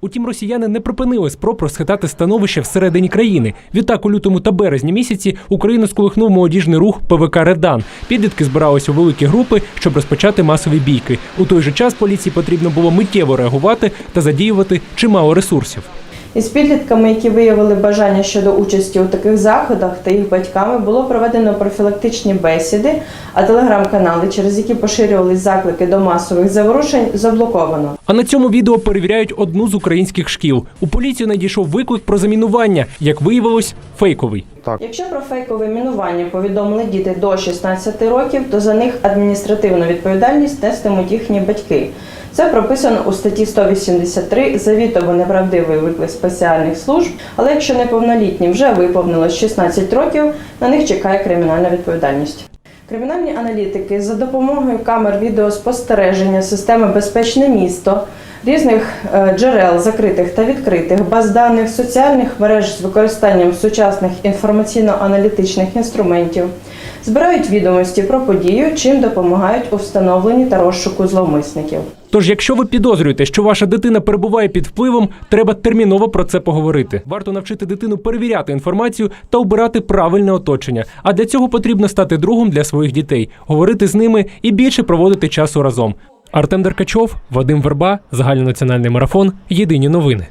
Утім, росіяни не припинили спроб розхитати становище всередині країни. Відтак, у лютому та березні місяці Україну сколихнув молодіжний рух ПВК Редан. Підлітки збиралися у великі групи, щоб розпочати масові бійки. У той же час поліції потрібно було миттєво реагувати та задіювати чимало ресурсів. Із підлітками, які виявили бажання щодо участі у таких заходах та їх батьками, було проведено профілактичні бесіди, а телеграм-канали, через які поширювались заклики до масових заворушень, заблоковано. А на цьому відео перевіряють одну з українських шкіл. У поліцію надійшов виклик про замінування. Як виявилось, фейковий. Якщо про фейкове мінування повідомили діти до 16 років, то за них адміністративну відповідальність нестимуть їхні батьки. Це прописано у статті 183 завітово неправдивий виклик спеціальних служб. Але якщо неповнолітні вже виповнилось 16 років, на них чекає кримінальна відповідальність. Кримінальні аналітики за допомогою камер відеоспостереження системи Безпечне місто різних е, джерел, закритих та відкритих, баз даних соціальних мереж з використанням сучасних інформаційно-аналітичних інструментів, збирають відомості про подію, чим допомагають у встановленні та розшуку зловмисників. Тож, якщо ви підозрюєте, що ваша дитина перебуває під впливом, треба терміново про це поговорити. Варто навчити дитину перевіряти інформацію та обирати правильне оточення. А для цього потрібно стати другом для своїх дітей, говорити з ними і більше проводити часу разом. Артем Деркачов, Вадим Верба, загальнонаціональний марафон. Єдині новини.